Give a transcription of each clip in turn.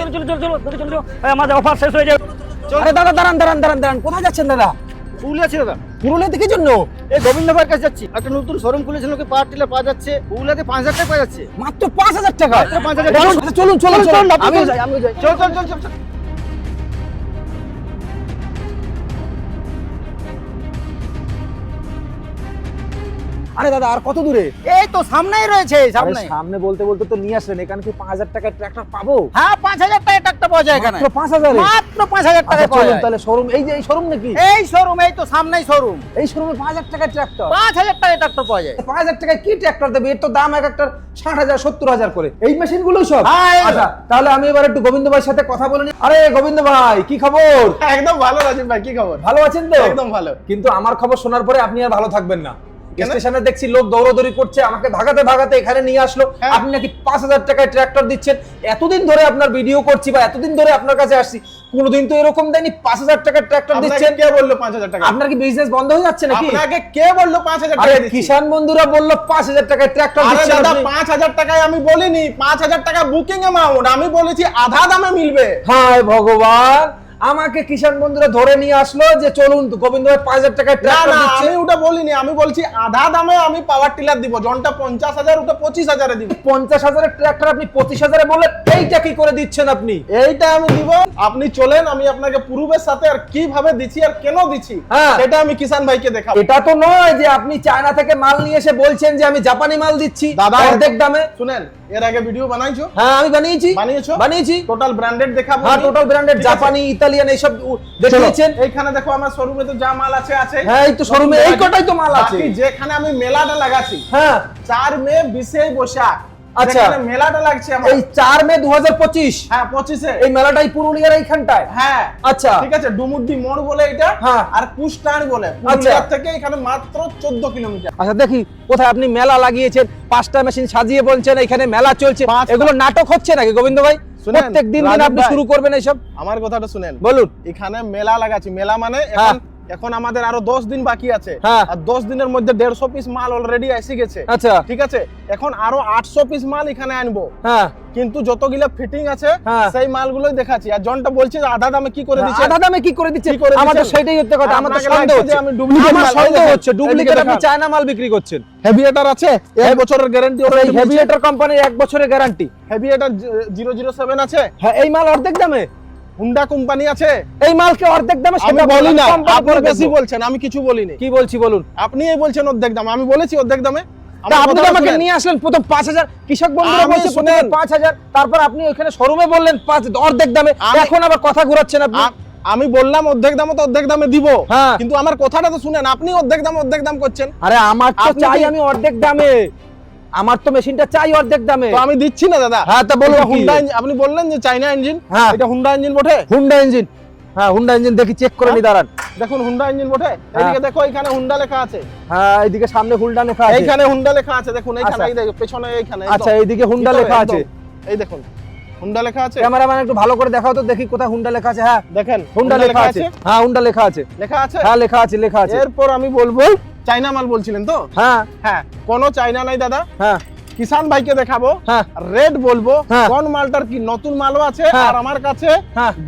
চলো চলো চলো চলো চলো চলো আমাদের অফার শেষ হয়ে যাবে। আরে দাদা দাঁড়ান দাঁড়ান দাঁড়ান দাঁড়ান। কোথায় যাচ্ছেন দাদা? পুরুলিয়া ছিল দাদা। পুরুলিয়াতে কি জন্য? এই গোবিন্দবার কাছে যাচ্ছি। একটা নতুন শোরুম খুলেছিল ওকে পাওয়ার টিলার পাওয়া যাচ্ছে। পুরুলিয়াতে পাঁচ হাজার টাকা পাওয়া যাচ্ছে। মাত্র পাঁচ হাজার টাকা? পাঁচ হাজার টাকা। চলুন, চলুন চলুন চলুন। যাই আমি যাই। চল চল চল চল আরে দাদা আর কত দূরে? এই তো সামনেই রয়েছে সামনে সামনে বলতে বলতে তো নিয়ে আসলেন এখানে কি পাঁচ হাজার টাকার ট্রাক্টর পাবো? হ্যাঁ পাঁচ হাজার টাকা ট্রাক্টর পাওয়া যায় এখানে। পাঁচ হাজারে? মাত্র পাঁচ হাজার টাকা আচ্ছা পাওয়া যায়। তাহলে শোরুম এই যে এই শোরুম নাকি? এই শোরুম এই তো সামনেই শোরুম এই শোরুমে পাঁচ হাজার টাকার ট্রাক্টর পাঁচ হাজার টাকা ট্রাক্টর পাওয়া যায়। পাঁচ হাজার টাকায় কি ট্রাক্টর দেবে? এর তো দাম এক একটা ষাট হাজার সত্তর হাজার করে। এই মেশিনগুলো সব? হ্যাঁ, আচ্ছা তাহলে আমি এবার একটু গোবিন্দ ভাইয়ের সাথে কথা বলে নিই আরে গোবিন্দ ভাই কি খবর? একদম ভালো রাজীব ভাই কি খবর? ভালো আছেন তো? একদম ভালো। কিন্তু আমার খবর শোনার পরে আপনি আর ভালো থাকবেন না? স্টেশনে দেখছি লোক দৌড়দৌড়ি করছে আমাকে ভাগাতে ভাগাতে এখানে নিয়ে আসলো। হ্যাঁ। আপনি নাকি পাঁচ হাজার টাকায় ট্রাক্টর দিচ্ছেন? এতদিন ধরে আপনার ভিডিও করছি বা এতদিন ধরে আপনার কাছে আসছি কোনোদিন তো এরকম দেয়নি পাঁচ হাজার টাকার ট্রাক্টর আপনাকে দিচ্ছেন? কে বলল পাঁচ হাজার টাকা? আপনার কি বিজনেস বন্ধ হয়ে যাচ্ছে নাকি? আপনাকে কে বলল পাঁচ হাজার টাকা? কিষান বন্ধুরা বলল পাঁচ হাজার টাকায় ট্রাক্টর আরে দিচ্ছেন দাদা পাঁচ হাজার টাকায় আমি বলিনি পাঁচ হাজার টাকা বুকিং অ্যামাউন্ট আমি বলেছি আধা দামে মিলবে। হায় ভগবান! আমাকে কিষান বন্ধুরা ধরে নিয়ে আসলো যে চলুন গোবিন্দ ভাই পাঁচ হাজার টাকায় না আমি ওটা বলিনি আমি বলছি আধা দামে আমি পাওয়ার টিলার দিব। জনটা পঞ্চাশ হাজার ওটা পঁচিশ হাজারে দিব। পঞ্চাশ হাজারের ট্রাক্টর আপনি পঁচিশ হাজারে বলে এইটা কি করে দিচ্ছেন আপনি? এইটা আমি দিব। আপনি চলেন আমি আপনাকে পুরুবের সাথে আর কীভাবে দিচ্ছি আর কেন দিচ্ছি হ্যাঁ। সেটা আমি কিষান ভাইকে দেখাবো। এটা তো নয় যে আপনি চায়না থেকে মাল নিয়ে এসে বলছেন যে আমি জাপানি মাল দিচ্ছি দাদা অর্ধেক দামে। শুনেন এর আগে ভিডিও বানাইছো? হ্যাঁ আমি বানিয়েছি। বানিয়েছো? বানিয়েছি। টোটাল ব্র্যান্ডেড দেখাবো হ্যাঁ টোটাল ব্র্যান্ডেড জাপানি ইতালিয়ান এই সব দেখিয়েছেন এইখানে দেখো আমার শোরুমে তো যা মাল আছে আছে। হ্যাঁ, এই তো শোরুমে এই কটাই তো মাল আছে। যেখানে আমি মেলাটা লাগাচ্ছি হ্যাঁ। চার মে বিশে বৈশাখ। আচ্ছা। মেলাটা লাগছে এই চার মে দু হাজার পঁচিশ। হ্যাঁ পঁচিশে। এই মেলাটাই পুরুলিয়ার এইখানটায়? হ্যাঁ। আচ্ছা। ঠিক আছে ডুমুরডি মোড় বলে এটা হ্যাঁ। আর বলে। পুরুলিয়ার থেকে এখানে মাত্র চোদ্দ কিলোমিটার। আচ্ছা দেখি কোথায় আপনি মেলা লাগিয়েছেন পাঁচটা মেশিন সাজিয়ে বলছেন এখানে মেলা চলছে। এগুলো নাটক হচ্ছে নাকি গোবিন্দ ভাই? শুনেন, প্রত্যেক দিন দিন আপনি শুরু করবেন এইসব? আমার কথাটা শুনেন। বলুন। এখানে মেলা লাগাচ্ছি। মেলা মানে হ্যাঁ। এখন এখন আমাদের আরও দশ দিন বাকি আছে। হ্যাঁ। আর দশ দিনের মধ্যে দেড়শো পিস মাল অলরেডি এসে গেছে। আচ্ছা। ঠিক আছে? এখন আরও আটশো পিস মাল এখানে আনব। হ্যাঁ। কিন্তু যতগুলো ফিটিং আছে হ্যাঁ। সেই মালগুলোই দেখাচ্ছি। আর জনটা বলছে আধা দামে কি করে দিচ্ছে? আধা দামে কি করে দিচ্ছে? দিচ্ছেন? সেটাই হচ্ছে কথা আপনাকে সন্দেহ হচ্ছে। আমি আমার মাল, সন্দেহ হচ্ছে ডুপ্লিকেট আপনি চায়না মাল বিক্রি করছেন। হেভিয়েটার আছে এক বছরের গ্যারান্টি এই হেভিয়েটার কোম্পানির এক বছরের গ্যারান্টি হেভিয়েটার জিরো জিরো সেভেন আছে। হ্যাঁ এই মাল অর্ধেক দামে? হুন্ডা কোম্পানি আছে? এই মালকে অর্ধেক দামে আমি সেটা বলি না আপনি বেশি বলছেন আমি কিছু বলিনি। কি বলছি বলুন? আপনি এই বলছেন অর্ধেক দাম আমি বলেছি অর্ধেক দামে। আপনি আমাকে নিয়ে আসলেন প্রথম পাঁচ হাজার কৃষক বন্ধুরা বলছে প্রথমে পাঁচ হাজার তারপর আপনি ওখানে শোরুমে বললেন পাঁচ অর্ধেক দামে। এখন আবার কথা ঘুরাচ্ছেন আপনি। আমি বললাম অর্ধেক দামে তো অর্ধেক দামে দিব। হ্যাঁ। কিন্তু আমার কথাটা তো শুনেন আপনি অর্ধেক দাম অর্ধেক দাম করছেন। আরে আমার তো চাই আমি অর্ধেক দামে। আমার তো মেশিনটা চাই অর্ধেক দামে। তো আমি দিচ্ছি না দাদা। হ্যাঁ, তা বলুন হুন্ডা ইঞ্জিন- আপনি বললেন যে চাইনা ইঞ্জিন হ্যাঁ। এটা হুন্ডা ইঞ্জিন বটে? হুন্ডা ইঞ্জিন হ্যাঁ হুন্ডা ইঞ্জিন দেখি চেক করে নি দাঁড়ান। দেখুন হুন্ডা ইঞ্জিন বটে? এদিকে দেখো এখানে হুন্ডা লেখা আছে। হ্যাঁ এইদিকে সামনে হুন্ডা লেখা আছে। এইখানে হুন্ডা লেখা আছে দেখুন এইখানে আচ্ছা। এই দেখো পেছনে এইখানে আচ্ছা এইদিকে হুন্ডা লেখা আছে। এই দেখুন হুন্ডা লেখা আছে। ক্যামেরাম্যান একটু ভালো করে দেখাও তো দেখি কোথায় হুন্ডা লেখা আছে। হ্যাঁ দেখেন হুন্ডা লেখা আছে। হ্যাঁ হুন্ডা লেখা আছে। লেখা আছে? হ্যাঁ লেখা আছে লেখা আছে। এরপর আমি বলব চাইনা মাল বলছিলেন তো? হ্যাঁ। হ্যাঁ কোনো চাইনা নাই দাদা। হ্যাঁ। কিষান ভাইকে দেখাবো। হ্যাঁ। রেড বলব হ্যাঁ। কোন মালটার কি নতুন মালও আছে? হ্যাঁ। আর আমার কাছে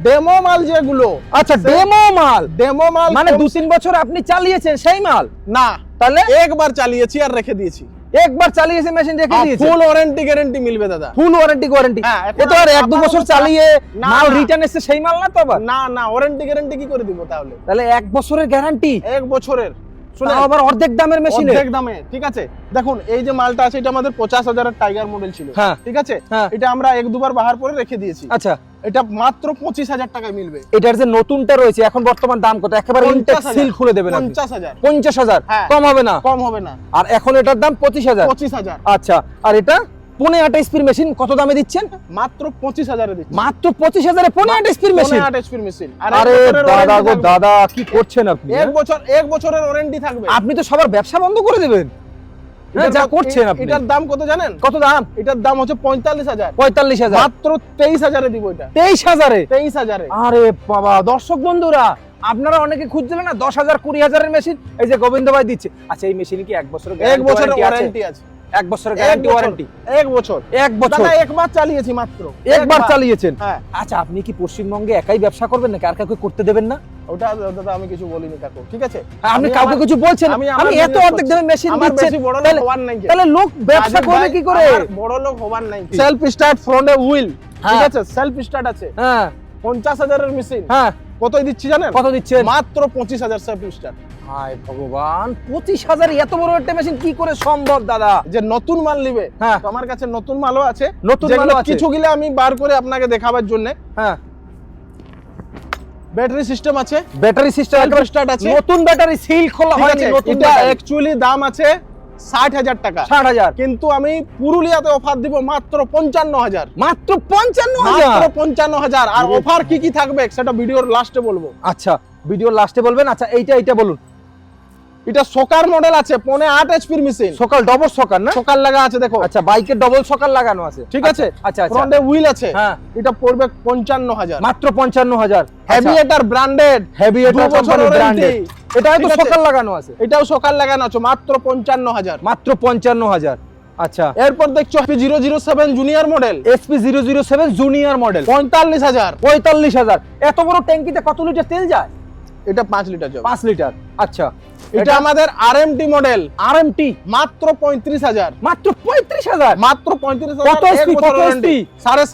ডেমো মাল যেগুলো আচ্ছা ডেমো মাল? ডেমো মাল মানে দু তিন বছর আপনি চালিয়েছেন সেই মাল? না তাহলে? একবার চালিয়েছি আর রেখে দিয়েছি। একবার চালিয়েছে মেশিন রেখে দিয়েছে ফুল ওয়ারেন্টি গ্যারেন্টি মিলবে দাদা। ফুল ওয়ারেন্টি ওয়ারেন্টি হ্যাঁ, এখন এ তো আর এক দু বছর চালিয়ে মাল রিটার্ন এসছে সেই মাল না তো আবার? না না ওয়ারেন্টি গ্যারেন্টি কি করে দিব তাহলে? তাহলে এক বছরের গ্যারান্টি এক বছরের। আবার অর্ধেক দামের মেশিন অর্ধেক দামে ঠিক আছে? দেখুন এই যে মালটা আছে এটা আমাদের পঞ্চাশ হাজারের টাইগার মডেল ছিল। হ্যাঁ। ঠিক আছে? হ্যাঁ। এটা আমরা এক দুবার বাহার পরে রেখে দিয়েছি। আচ্ছা। এটা মাত্র পঁচিশ হাজার টাকায় মিলবে। এটার যে নতুনটা রয়েছে এখন বর্তমান দাম কত? একেবারে ইনটেক সিল খুলে দেবেন পঞ্চাশ হাজার। পঞ্চাশ হাজার। হ্যাঁ। কম হবে না? কম হবে না। আর এখন এটার দাম পঁচিশ হাজার। পঁচিশ হাজার। আচ্ছা। আর এটা? পনে আট মেশিন কত দামে দিচ্ছেন? মাত্র পঁচিশ হাজারে মাত্র পঁচিশ হাজারে আট মেশিন আট মেশিন আরে দাদা গো দাদা কি করছেন আপনি এক বছর এক বছরের ওয়ারেন্টি থাকবে। আপনি তো সবার ব্যবসা বন্ধ করে দেবেন। হ্যাঁ, এটার যা দাম- করছেন আপনি। এটার দাম কত জানেন? কত দাম? এটার দাম হচ্ছে পঁয়তাল্লিশ হাজার। পঁয়তাল্লিশ হাজার। মাত্র তেইশ হাজারে দিব এটা। তেইশ হাজারে? তেইশ হাজারে। আরে বাবা দর্শক বন্ধুরা আপনারা অনেকে খুঁজছিলেন না দশ হাজার কুড়ি হাজারের মেশিন এই যে গোবিন্দ ভাই দিচ্ছে। আচ্ছা এই মেশিন কি এক বছরের এক বছরের ওয়ারেন্টি আছে। এক বছরের গ্যারান্টি ওয়ারেন্টি এক বছর। এক বছর। দাদা একবার চালিয়েছি মাত্র। একবার চালিয়েছেন? হ্যাঁ। আচ্ছা আপনি কি পশ্চিমবঙ্গে একাই ব্যবসা করবেন নাকি আর কাউকে করতে দেবেন না? ওটা দাদা আমি কিছু বলিনি কাকু ঠিক আছে? হ্যাঁ, আপনি কাউকে কিছু বলছেন? আমি এত অর্ধেক। দামে মেশিন দিচ্ছেন। বড় লোক তাহলে- হওয়ার নাই তাহলে লোক ব্যবসা করবে কি করে? বড় লোক হবার নাই সেলফ স্টার্ট ফ্রন্টে হুইল ঠিক হ্যাঁ। আছে? সেলফ স্টার্ট আছে। হ্যাঁ। পঞ্চাশ হাজারের মেশিন হ্যাঁ। কতই দিচ্ছি জানেন? কত দিচ্ছেন? মাত্র পঁচিশ হাজার স্টার্ট হায় ভগবান পঁচিশ হাজার এত বড় একটা মেশিন কি করে সম্ভব দাদা? যে নতুন মাল নিবে। হ্যাঁ। আমার কাছে নতুন মালও আছে। নতুন মালও আছে। কিছু গিলে আমি বার করে আপনাকে দেখাবার জন্য। হ্যাঁ। ব্যাটারি সিস্টেম আছে। ব্যাটারি সিস্টেম start আছে। নতুন ব্যাটারি সিল খোলা আছে। এটা অ্যাকচুয়ালি দাম আছে ষাট হাজার টাকা। ষাট হাজার। কিন্তু আমি পুরুলিয়াতে অফার দিব মাত্র পঞ্চান্ন হাজার। মাত্র পঞ্চান্ন হাজার? পঞ্চান্ন হাজার। আর অফার কি কি থাকবে সেটা ভিডিওর লাস্টে বলব। আচ্ছা ভিডিও লাস্টে বলবেন? আচ্ছা এইটা এইটা বলুন। এটা সোকার মডেল আছে পনে আট এইচপির মেশিন সকাল ডবল সকাল না? সোকার লাগা আছে দেখো। আচ্ছা বাইকের ডবল সকাল লাগানো আছে। ঠিক আছে? আচ্ছা আচ্ছা। ফ্রন্টে হুইল আছে। হ্যাঁ। এটা পড়বে পঞ্চান্ন হাজার মাত্র পঞ্চান্ন হাজার হেভিয়েটার ব্র্যান্ডেড হেভি দু এটা কোম্পানি ব্র্যান্ডেড warranty। এটা হয়তো সকাল লাগানো আছে। এটাও সকাল লাগানো আছে মাত্র পঞ্চান্ন হাজার মাত্র পঞ্চান্ন হাজার আচ্ছা। এরপর দেখছ SP zero zero seven junior model SP zero zero seven junior model পঁয়তাল্লিশ হাজার। পঁয়তাল্লিশ হাজার। এত বড় ট্যাঙ্কিতে কত লিটার তেল যায়? এটা পাঁচ লিটার যাবে পাঁচ লিটার আচ্ছা। এটা আমাদের R M T model R M T মাত্র পঁয়ত্রিশ হাজার। মাত্র পঁয়ত্রিশ হাজার? মাত্র পঁয়ত্রিশ কত HP, কত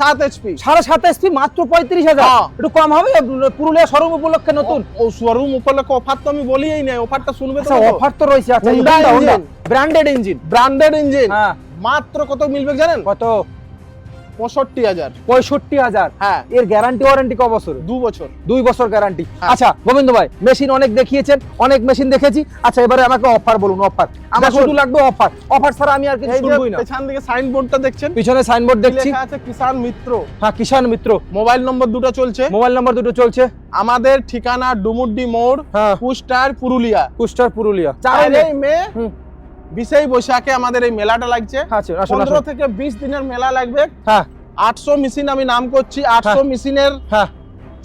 সাত এইচপি সাড়ে সাত এসপি মাত্র পঁয়ত্রিশ হাজার। হ্যাঁ। একটু কম হবে? পুরুলিয়া শোরুম উপলক্ষে নতুন? ও শোরুম উপলক্ষে অফার তো আমি বলিই নাই। অফারটা শুনবে তো আচ্ছা অফার তো রয়েছে। আচ্ছা ব্র্যান্ডেড ইঞ্জিন ব্র্যান্ডেড ইঞ্জিন হ্যাঁ। মাত্র কত মিলবে জানেন? কত? পঁয়ষট্টি হাজার। পঁয়ষট্টি হাজার? হ্যাঁ। এর গ্যারান্টি ওয়ারেন্টি ক বছর দু বছর। দুই বছর গ্যারান্টি। আচ্ছা গোবিন্দ ভাই মেশিন অনেক দেখিয়েছেন অনেক মেশিন দেখেছি। আচ্ছা এবারে আমাকে অফার বলুন অফার আমার শুধু লাগবে অফার অফার ছাড়া আমি আর কিছু শুনবই না। পেছন দিকে সাইনবোর্ডটা দেখছেন? পিছনে সাইনবোর্ড দেখছি। লেখা আছে? কিষান মিত্র। হ্যাঁ কিষান মিত্র। মোবাইল নম্বর দুটো চলছে। মোবাইল নাম্বার দুটো চলছে। আমাদের ঠিকানা ডুমুড্ডি মোড় হ্যাঁ। কুস্টার পুরুলিয়া। কুস্টার পুরুলিয়া। চারেই মে। বিশেই বৈশাখে আমাদের এই মেলাটা লাগছে। আচ্ছা পনেরো থেকে বিশ দিনের মেলা লাগবে। হ্যাঁ। আটশো মেশিন আমি নাম করছি আটশো মেশিনের হ্যাঁ।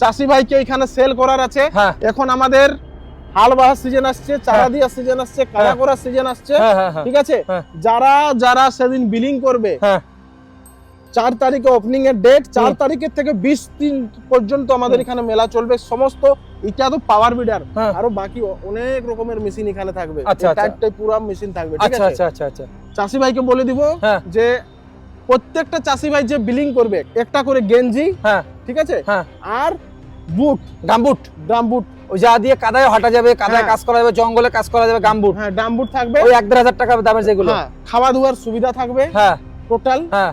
চাষি ভাইকে এখানে সেল করার আছে। হ্যাঁ। এখন আমাদের হাল বাহার সিজন আসছে চারা হ্যাঁ। দেওয়ার সিজন আসছে হ্যাঁ। করার সিজন আসছে। হ্যাঁ হ্যাঁ হ্যাঁ। ঠিক আছে? হ্যাঁ। যারা যারা সেদিন বিলিং করবে হ্যাঁ। চার তারিখে ওপেনিং এর ডেট চার তারিখের থেকে বিশ দিন পর্যন্ত আমাদের এখানে মেলা চলবে। সমস্ত এটা তো পাওয়ার বিডার হ্যাঁ। আরও বাকি অনেক রকমের মেশিন এখানে থাকবে। চারটে পুরো মেশিন থাকবে আচ্ছা আচ্ছা আচ্ছা আচ্ছা। চাষি ভাইকে বলে দিব হ্যাঁ। যে প্রত্যেকটা চাষি ভাই যে বিলিং করবে একটা করে গেঞ্জি হ্যাঁ। ঠিক আছে? হ্যাঁ। আর বুট গামবুট। ড্রাম বুট ওই যা দিয়ে কাদায় হাঁটা যাবে কাদায়। কাজ করা যাবে জঙ্গলে কাজ করা যাবে গামবুট। হ্যাঁ ড্রাম বুট থাকবে। ওই এক দেড় হাজার টাকা দামের যেগুলো। খাওয়া দাওয়ার সুবিধা থাকবে। হ্যাঁ। টোটাল হ্যাঁ।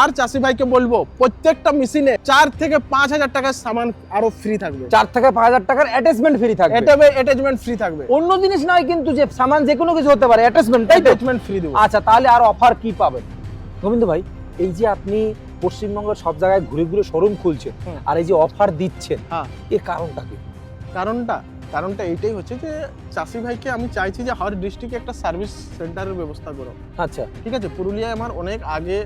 আর চাষি ভাইকে বলব প্রত্যেকটা মেশিনে চার থেকে পাঁচ হাজার টাকার সামান আরও ফ্রি থাকবে। চার থেকে পাঁচ হাজার টাকার অ্যাটাচমেন্ট ফ্রি থাকবে। অ্যাটাচমেন্ট ফ্রি থাকবে। অন্য জিনিস নয় কিন্তু যে সামান যে কোনো কিছু হতে পারে অ্যাটাচমেন্ট অ্যাটাচমেন্ট ফ্রি দেবো। আচ্ছা তাহলে আর অফার কি পাবেন? গোবিন্দ ভাই এই যে আপনি পশ্চিমবঙ্গের সব জায়গায় ঘুরে ঘুরে শোরুম খুলছেন আর এই যে অফার দিচ্ছেন হ্যাঁ। এর কারণটা কি? কারণটা? কারণটা এইটাই হচ্ছে যে চাষি ভাইকে আমি চাইছি যে হাওড় ডিস্ট্রিক্টে একটা সার্ভিস সেন্টারের ব্যবস্থা করো। আচ্ছা। ঠিক আছে? পুরুলিয়ায় আমার অনেক আগে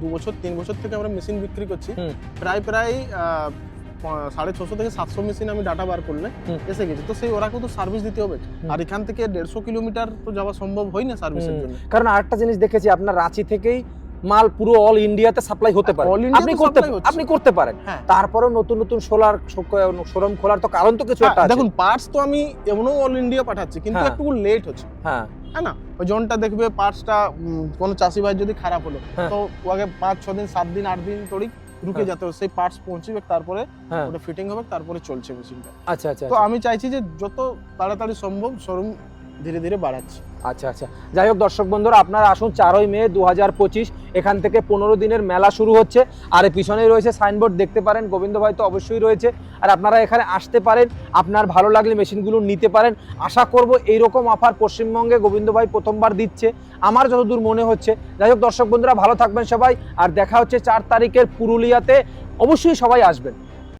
দু বছর তিন বছর থেকে আমরা মেশিন বিক্রি করছি। প্রায় প্রায় সাড়ে ছশো থেকে সাতশো মেশিন আমি ডাটা বার করলে এসে গেছে। তো সেই ওরাকেও তো সার্ভিস দিতে হবে। আর এখান থেকে দেড়শো কিলোমিটার তো যাওয়া সম্ভব হয় না সার্ভিসের। জন্য। কারণ আরেকটা জিনিস দেখেছি আপনার রাঁচি থেকেই মাল পুরো অল ইন্ডিয়াতে সাপ্লাই হতে পারে। আপনি করতে আপনি করতে পারেন। হ্যাঁ। তারপরেও নতুন নতুন সোলার শোরুম খোলার তো কারণ তো কিছু একটা হ্যাঁ, দেখুন পার্টস তো আমি এমনও অল ইন্ডিয়া পাঠাচ্ছি কিন্তু হ্যাঁ। একটু লেট হচ্ছে। হ্যাঁ। না? ওই জনটা দেখবে পার্টসটা কোনো চাষি ভাই যদি খারাপ হলো। তো আগে পাঁচ ছ দিন সাত দিন আট দিন তোড়ি রুকে। যেতে হবে। সেই পার্টস পৌঁছবে তারপরে ওটা ফিটিং হবে তারপরে চলছে মেশিনটা আচ্ছা আচ্ছা তো আমি চাইছি যে যত তাড়াতাড়ি সম্ভব শোরুম ধীরে ধীরে বাড়াচ্ছি। আচ্ছা আচ্ছা। যাই হোক দর্শক বন্ধুরা, আপনারা আসুন চারই মে দু হাজার পঁচিশ, এখান থেকে পনেরো দিনের মেলা শুরু হচ্ছে। আর পিছনেই রয়েছে সাইনবোর্ড, দেখতে পারেন, গোবিন্দ ভাই তো অবশ্যই রয়েছে। আর আপনারা এখানে আসতে পারেন, আপনার ভালো লাগলে মেশিনগুলো নিতে পারেন। আশা করব এইরকম অফার পশ্চিমবঙ্গে গোবিন্দ ভাই প্রথমবার দিচ্ছে। আমার যতদূর মনে হচ্ছে। যাই হোক দর্শক বন্ধুরা, ভালো থাকবেন সবাই। আর দেখা হচ্ছে চার তারিখের পুরুলিয়াতে। অবশ্যই সবাই আসবেন।